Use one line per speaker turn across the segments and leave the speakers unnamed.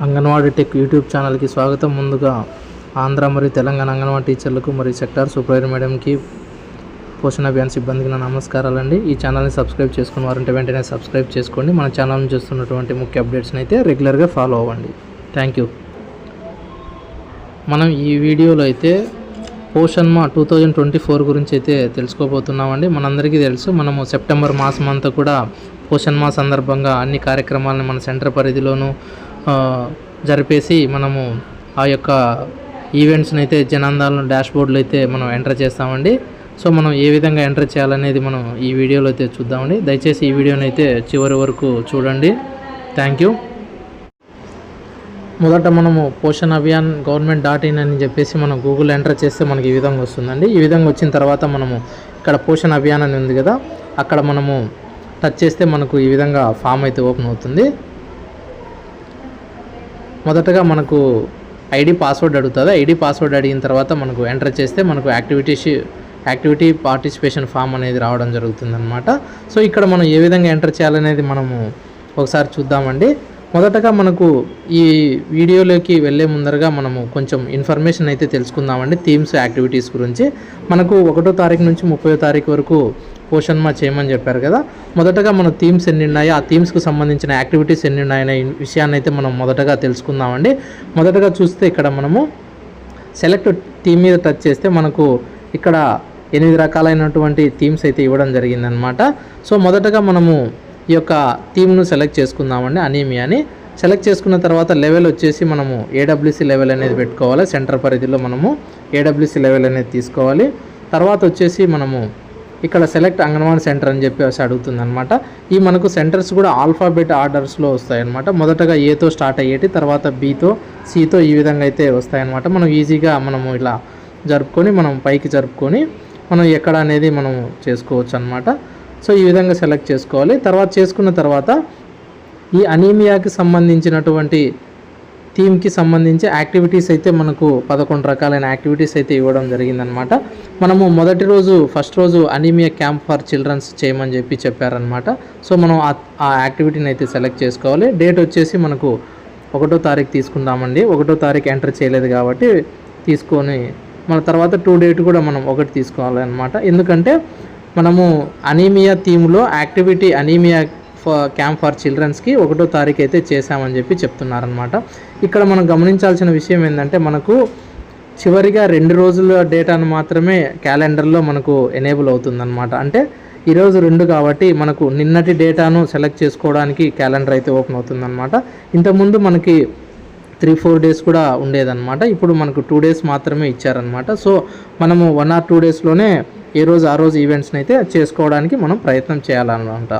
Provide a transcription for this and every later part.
Anganwadi tech YouTube ఛానల్కి స్వాగతం. ముందుగా ఆంధ్ర మరియు తెలంగాణ అంగన్వాడీ టీచర్లకు మరియు సెక్టార్ సూపర్వైజర్ మేడంకి పోషణ అభియాన్ సిబ్బందికి నా నమస్కారాలండి. ఈ ఛానల్ని సబ్స్క్రైబ్ చేసుకున్న వారంటే వెంటనే సబ్స్క్రైబ్ చేసుకోండి. మన ఛానల్ చూస్తున్నటువంటి ముఖ్య అప్డేట్స్ని అయితే రెగ్యులర్గా ఫాలో అవ్వండి. Thank you. మనం ఈ వీడియోలో అయితే పోషణ్ మా టూ థౌజండ్ ట్వంటీ ఫోర్ గురించి అయితే తెలుసుకోబోతున్నామండి. మనందరికీ తెలుసు మనము సెప్టెంబర్ మాసం అంతా కూడా పోషణ్ మా సందర్భంగా అన్ని కార్యక్రమాలను మన సెంటర్ పరిధిలోనూ జరిపేసి మనము ఆ యొక్క ఈవెంట్స్ని అయితే జనాందాలను డాష్బోర్డ్లో అయితే మనం ఎంటర్ చేస్తామండి. సో మనం ఏ విధంగా ఎంటర్ చేయాలనేది మనం ఈ వీడియోలో అయితే చూద్దామండి. దయచేసి ఈ వీడియోని అయితే చివరి వరకు చూడండి. థ్యాంక్ యూ మొదట మనము Poshan Abhiyan government dot in అని చెప్పేసి మనం గూగుల్ ఎంటర్ చేస్తే మనకి ఈ విధంగా వస్తుందండి. ఈ విధంగా వచ్చిన తర్వాత మనము ఇక్కడ పోషన్ అభియాన్ అని ఉంది కదా అక్కడ మనము టచ్ చేస్తే మనకు ఈ విధంగా ఫామ్ అయితే ఓపెన్ అవుతుంది. మొదటగా మనకు ఐడి పాస్వర్డ్ అడుగుతుంది. ఐడి పాస్వర్డ్ అడిగిన తర్వాత మనకు ఎంటర్ చేస్తే మనకు యాక్టివిటీస్ యాక్టివిటీ పార్టిసిపేషన్ ఫామ్ అనేది రావడం జరుగుతుంది అనమాట సో ఇక్కడ మనం ఏ విధంగా ఎంటర్ చేయాలనేది మనము ఒకసారి చూద్దామండి. మొదటగా మనకు ఈ వీడియోలోకి వెళ్ళే ముందరగా మనము కొంచెం ఇన్ఫర్మేషన్ అయితే తెలుసుకుందామండి థీమ్స్ యాక్టివిటీస్ గురించి. మనకు ఒకటో తారీఖు నుంచి ముప్పై తారీఖు వరకు పోషన్ మా చేయమని చెప్పారు కదా. మొదటగా మన థీమ్స్ ఎన్ని ఉన్నాయో ఆ థీమ్స్కి సంబంధించిన యాక్టివిటీస్ ఎన్ని ఉన్నాయనే విషయాన్ని అయితే మనం మొదటగా తెలుసుకుందామండి. మొదటగా చూస్తే ఇక్కడ మనము సెలెక్ట్ థీమ్ మీద టచ్ చేస్తే మనకు ఇక్కడ ఎనిమిది రకాలైనటువంటి థీమ్స్ అయితే ఇవ్వడం జరిగిందనమాట సో మొదటగా మనము ఈ యొక్క థీమ్ను సెలెక్ట్ చేసుకుందామండి అనీమియాని సెలెక్ట్ చేసుకున్న తర్వాత లెవెల్ వచ్చేసి మనము ఏడబ్ల్యూసి లెవెల్ అనేది పెట్టుకోవాలి. సెంటర్ పరిధిలో మనము ఏడబ్ల్యూసి లెవెల్ అనేది తీసుకోవాలి. తర్వాత వచ్చేసి మనము ఇక్కడ సెలెక్ట్ అంగన్వాడీ సెంటర్ అని చెప్పేసి అడుగుతుంది అనమాట ఈ మనకు సెంటర్స్ కూడా ఆల్ఫాబెట్ ఆర్డర్స్లో వస్తాయన్నమాట. మొదటగా ఏతో స్టార్ట్ అయ్యేటి తర్వాత బీతో సితో ఈ విధంగా అయితే వస్తాయన్నమాట. మనం ఈజీగా మనము ఇలా జరుపుకొని మనం పైకి జరుపుకొని మనం ఎక్కడ అనేది మనం చేసుకోవచ్చు అనమాట సో ఈ విధంగా సెలెక్ట్ చేసుకోవాలి. తర్వాత చేసుకున్న తర్వాత ఈ అనీమియాకి సంబంధించినటువంటి థీమ్కి సంబంధించి యాక్టివిటీస్ అయితే మనకు పదకొండు రకాలైన యాక్టివిటీస్ అయితే ఇవ్వడం జరిగిందనమాట మనము మొదటి రోజు ఫస్ట్ రోజు అనీమియా క్యాంప్ ఫర్ చిల్డ్రన్స్ చేయమని చెప్పి చెప్పారనమాట సో మనం ఆ- యాక్టివిటీని అయితే సెలెక్ట్ చేసుకోవాలి. డేట్ వచ్చేసి మనకు ఒకటో తారీఖు తీసుకుందామండి. ఒకటో తారీఖు ఎంటర్ చేయలేదు కాబట్టి తీసుకొని మన తర్వాత టూ డేట్ కూడా మనం ఒకటి తీసుకోవాలి అనమాట ఎందుకంటే మనము అనీమియా థీమ్లో యాక్టివిటీ అనీమియా క్యాంప్ ఫర్ చిల్డ్రన్స్కి ఒకటో తారీఖు అయితే చేశామని చెప్పి చెప్తున్నారనమాట ఇక్కడ మనం గమనించాల్సిన విషయం ఏంటంటే మనకు చివరిగా రెండు రోజుల డేటాను మాత్రమే క్యాలెండర్లో మనకు ఎనేబుల్ అవుతుందన్నమాట. అంటే ఈరోజు రెండు కాబట్టి మనకు నిన్నటి డేటాను సెలెక్ట్ చేసుకోవడానికి క్యాలెండర్ అయితే ఓపెన్ అవుతుందన్నమాట. ఇంతకుముందు మనకి త్రీ ఫోర్ డేస్ కూడా ఉండేదన్నమాట. ఇప్పుడు మనకు టూ డేస్ మాత్రమే ఇచ్చారనమాట సో మనము వన్ ఆర్ టూ డేస్లోనే ఏ రోజు ఆ రోజు ఈవెంట్స్ని అయితే చేసుకోవడానికి మనం ప్రయత్నం చేయాలన్నమాట.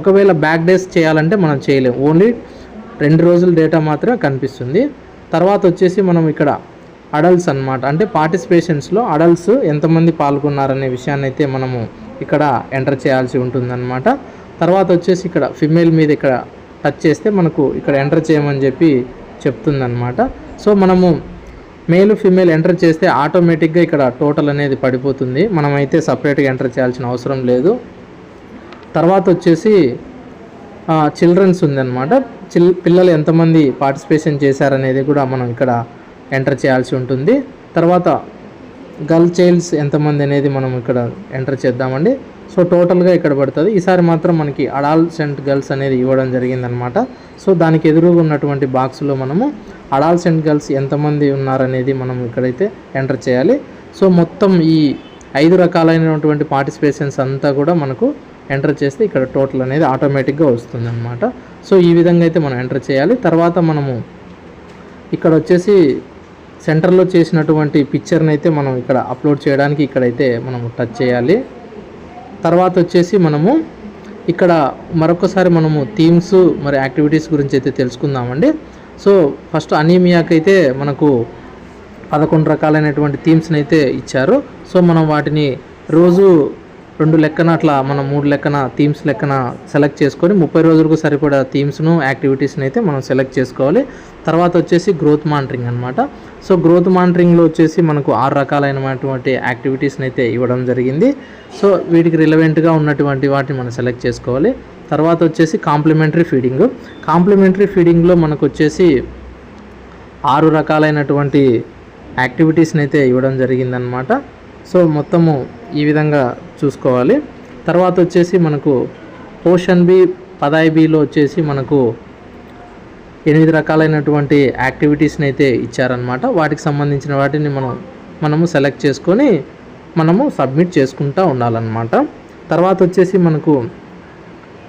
ఒకవేళ బ్యాక్ డేస్ చేయాలంటే మనం చేయలేము ఓన్లీ రెండు రోజుల డేటా మాత్రమే కనిపిస్తుంది. తర్వాత వచ్చేసి మనం ఇక్కడ అడల్ట్స్ అన్నమాట. అంటే పార్టిసిపేషన్స్లో అడల్ట్స్ ఎంతమంది పాల్గొన్నారనే విషయాన్ని అయితే మనము ఇక్కడ ఎంటర్ చేయాల్సి ఉంటుందన్నమాట. తర్వాత వచ్చేసి ఇక్కడ ఫిమేల్ మీద ఇక్కడ టచ్ చేస్తే మనకు ఇక్కడ ఎంటర్ చేయమని చెప్పి చెప్తుందన్నమాట. సో మనము మేల్ ఫిమేల్ ఎంటర్ చేస్తే ఆటోమేటిక్గా ఇక్కడ టోటల్ అనేది పడిపోతుంది. మనమైతే సపరేట్గా ఎంటర్ చేయాల్సిన అవసరం లేదు. తర్వాత వచ్చేసి చిల్డ్రన్స్ ఉందన్నమాట. చిల్ పిల్లలు ఎంతమంది పార్టిసిపేషన్ చేశారనేది కూడా మనం ఇక్కడ ఎంటర్ చేయాల్సి ఉంటుంది. తర్వాత గర్ల్ చైల్డ్స్ ఎంతమంది అనేది మనం ఇక్కడ ఎంటర్ చేద్దామండి. సో టోటల్గా ఇక్కడ పడుతుంది. ఈసారి మాత్రం మనకి అడాల్సెంట్ గర్ల్స్ అనేది ఇవ్వడం జరిగిందనమాట సో దానికి ఎదురుగా ఉన్నటువంటి బాక్స్లో మనము అడాల్సెంట్ గర్ల్స్ ఎంతమంది ఉన్నారనేది మనం ఇక్కడైతే ఎంటర్ చేయాలి. సో మొత్తం ఈ ఐదు రకాలైనటువంటి పార్టిసిపేషన్స్ అంతా కూడా మనకు ఎంటర్ చేస్తే ఇక్కడ టోటల్ అనేది ఆటోమేటిక్గా వస్తుంది అనమాట సో ఈ విధంగా అయితే మనం ఎంటర్ చేయాలి. తర్వాత మనము ఇక్కడ వచ్చేసి సెంటర్లో చేసినటువంటి పిక్చర్ని అయితే మనం ఇక్కడ అప్లోడ్ చేయడానికి ఇక్కడైతే మనం టచ్ చేయాలి. తర్వాత వచ్చేసి మనము ఇక్కడ మరొకసారి మనము థీమ్స్ మరి యాక్టివిటీస్ గురించి అయితే తెలుసుకుందామండి. సో ఫస్ట్ అనీమియాకైతే అయితే మనకు పదకొండు రకాలైనటువంటి థీమ్స్ని అయితే ఇచ్చారు. సో మనం వాటిని రోజు రెండు లెక్కన అట్లా మనం మూడు లెక్కన థీమ్స్ లెక్కన సెలెక్ట్ చేసుకొని ముప్పై రోజులకు సరిపడా థీమ్స్ను యాక్టివిటీస్ని అయితే మనం సెలెక్ట్ చేసుకోవాలి. తర్వాత వచ్చేసి గ్రోత్ మానిటరింగ్ అనమాట సో గ్రోత్ మానిటరింగ్లో వచ్చేసి మనకు ఆరు రకాలైనటువంటి యాక్టివిటీస్ని అయితే ఇవ్వడం జరిగింది. సో వీటికి రిలవెంట్గా ఉన్నటువంటి వాటిని మనం సెలెక్ట్ చేసుకోవాలి. తర్వాత వచ్చేసి కాంప్లిమెంటరీ ఫీడింగ్. కాంప్లిమెంటరీ ఫీడింగ్లో మనకు వచ్చేసి ఆరు రకాలైనటువంటి యాక్టివిటీస్ని అయితే ఇవ్వడం జరిగిందనమాట సో మొత్తము ఈ విధంగా చూసుకోవాలి. తర్వాత వచ్చేసి మనకు పోషన్ బి పదాయి బిలో వచ్చేసి మనకు ఎనిమిది రకాలైనటువంటి యాక్టివిటీస్ని అయితే ఇచ్చారనమాట వాటికి సంబంధించిన వాటిని మనం మనము సెలెక్ట్ చేసుకొని మనము సబ్మిట్ చేసుకుంటూ ఉండాలన్నమాట. తర్వాత వచ్చేసి మనకు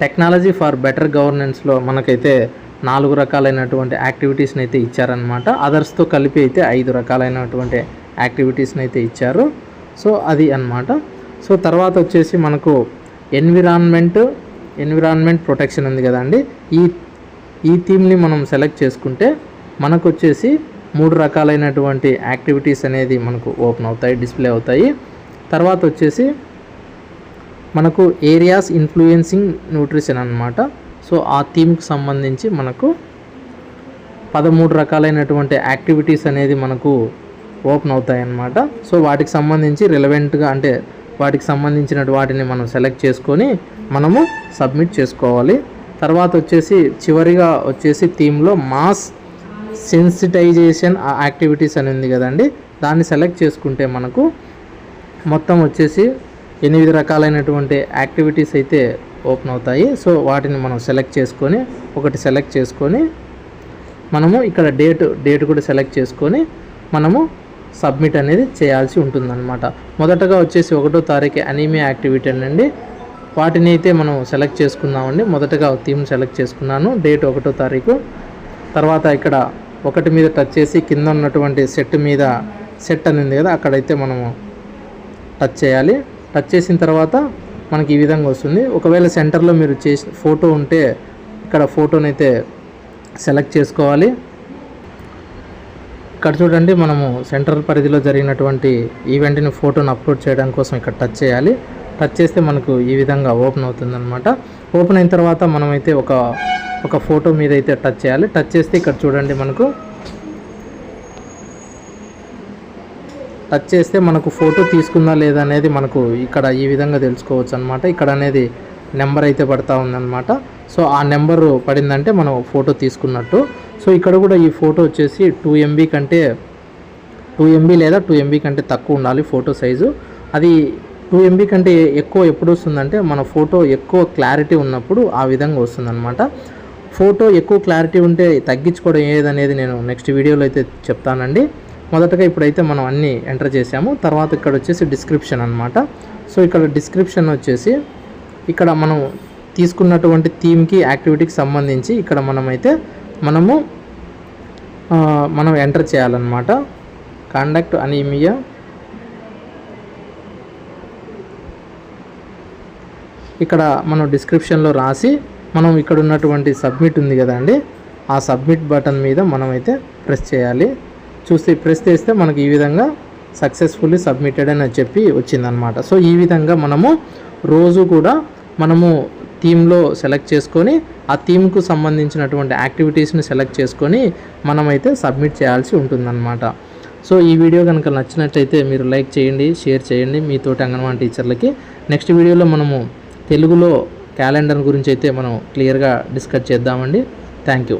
టెక్నాలజీ ఫర్ బెటర్ గవర్నెన్స్లో మనకైతే నాలుగు రకాలైనటువంటి యాక్టివిటీస్ని అయితే ఇచ్చారనమాట అదర్స్తో కలిపి అయితే ఐదు రకాలైనటువంటి యాక్టివిటీస్ని అయితే ఇచ్చారు. సో అది అనమాట సో తర్వాత వచ్చేసి మనకు ఎన్విరాన్మెంట్ ఎన్విరాన్మెంట్ ప్రొటెక్షన్ ఉంది కదండి ఈ ఈ థీమ్ని మనం సెలెక్ట్ చేసుకుంటే మనకు వచ్చేసి మూడు రకాలైనటువంటి యాక్టివిటీస్ అనేది మనకు ఓపెన్ అవుతాయి డిస్ప్లే అవుతాయి. తర్వాత వచ్చేసి మనకు ఏరియాస్ ఇన్ఫ్లుయెన్సింగ్ న్యూట్రిషన్ అనమాట సో ఆ థీమ్కి సంబంధించి మనకు పదమూడు రకాలైనటువంటి యాక్టివిటీస్ అనేది మనకు ఓపెన్ అవుతాయన్నమాట. సో వాటికి సంబంధించి రిలవెంట్గా అంటే వాటికి సంబంధించిన వాటిని మనం సెలెక్ట్ చేసుకొని మనము సబ్మిట్ చేసుకోవాలి. తర్వాత వచ్చేసి చివరిగా వచ్చేసి థీమ్లో మాస్ సెన్సిటైజేషన్ యాక్టివిటీస్ అని ఉంది కదండి. దాన్ని సెలెక్ట్ చేసుకుంటే మనకు మొత్తం వచ్చేసి ఎనిమిది రకాలైనటువంటి యాక్టివిటీస్ అయితే ఓపెన్ అవుతాయి. సో వాటిని మనం సెలెక్ట్ చేసుకొని ఒకటి సెలెక్ట్ చేసుకొని మనము ఇక్కడ డేట్ డేట్ కూడా సెలెక్ట్ చేసుకొని మనము సబ్మిట్ అనేది చేయాల్సి ఉంటుందన్నమాట. మొదటగా వచ్చేసి ఒకటో తారీఖు అనీమియా యాక్టివిటీ అండి వాటిని అయితే మనం సెలెక్ట్ చేసుకున్నామండి మొదటగా థీమ్ సెలెక్ట్ చేసుకున్నాను. డేట్ ఒకటో తారీఖు. తర్వాత ఇక్కడ ఒకటి మీద టచ్ చేసి కింద ఉన్నటువంటి సెట్ మీద సెట్ అనేది కదా అక్కడైతే మనము టచ్ చేయాలి. టచ్ చేసిన తర్వాత మనకి ఈ విధంగా వస్తుంది. ఒకవేళ సెంటర్లో మీరు చేసి ఫోటో ఉంటే ఇక్కడ ఫోటోనైతే సెలెక్ట్ చేసుకోవాలి. ఇక్కడ చూడండి మనము సెంట్రల్ పరిధిలో జరిగినటువంటి ఈవెంట్ని ఫోటోను అప్లోడ్ చేయడం కోసం ఇక్కడ టచ్ చేయాలి. టచ్ చేస్తే మనకు ఈ విధంగా ఓపెన్ అవుతుందన్నమాట. ఓపెన్ అయిన తర్వాత మనమైతే ఒక ఒక ఫోటో మీద అయితే టచ్ చేయాలి. టచ్ చేస్తే ఇక్కడ చూడండి మనకు టచ్ చేస్తే మనకు ఫోటో తీసుకుందా లేదా అనేది మనకు ఇక్కడ ఈ విధంగా తెలుసుకోవచ్చు అనమాట ఇక్కడ అనేది నెంబర్ అయితే పడతా ఉందన్నమాట. సో ఆ నెంబర్ పడిందంటే మనం ఫోటో తీసుకున్నట్టు సో ఇక్కడ కూడా ఈ ఫోటో వచ్చేసి టూ ఎంబీ కంటే టూ ఎంబీ లేదా టూ ఎంబీ కంటే తక్కువ ఉండాలి ఫోటో సైజు. అది టూ ఎంబీ కంటే ఎక్కువ ఎప్పుడు వస్తుందంటే మన ఫోటో ఎక్కువ క్లారిటీ ఉన్నప్పుడు ఆ విధంగా వస్తుందన్నమాట. ఫోటో ఎక్కువ క్లారిటీ ఉంటే తగ్గించుకోవడం ఏదనేది నేను నెక్స్ట్ వీడియోలో అయితే చెప్తానండి. మొదటగా ఇప్పుడైతే మనం అన్నీ ఎంటర్ చేసాము తర్వాత ఇక్కడ వచ్చేసి డిస్క్రిప్షన్ అనమాట సో ఇక్కడ డిస్క్రిప్షన్ వచ్చేసి ఇక్కడ మనం తీసుకున్నటువంటి థీమ్కి యాక్టివిటీకి సంబంధించి ఇక్కడ మనమైతే మనము మనం ఎంటర్ చేయాలన్నమాట. కాండక్ట్ అనీమియా ఇక్కడ మనం డిస్క్రిప్షన్లో రాసి మనం ఇక్కడ ఉన్నటువంటి సబ్మిట్ ఉంది కదండి ఆ సబ్మిట్ బటన్ మీద మనమైతే ప్రెస్ చేయాలి. చూస్తే ప్రెస్ చేస్తే మనకి ఈ విధంగా సక్సెస్ఫుల్లీ సబ్మిటెడ్ అని చెప్పి వచ్చిందనమాట సో ఈ విధంగా మనము రోజు కూడా మనము థీమ్లో సెలెక్ట్ చేసుకొని ఆ థీమ్కు సంబంధించినటువంటి యాక్టివిటీస్ని సెలెక్ట్ చేసుకొని మనమైతే సబ్మిట్ చేయాల్సి ఉంటుందన్నమాట. సో ఈ వీడియో కనుక నచ్చినట్లయితే మీరు లైక్ చేయండి షేర్ చేయండి. మీ తోటి అంగన్వాడీ టీచర్లకి నెక్స్ట్ వీడియోలో మనము తెలుగులో క్యాలెండర్ గురించి అయితే మనం క్లియర్గా డిస్కస్ చేద్దామండి. Thank you.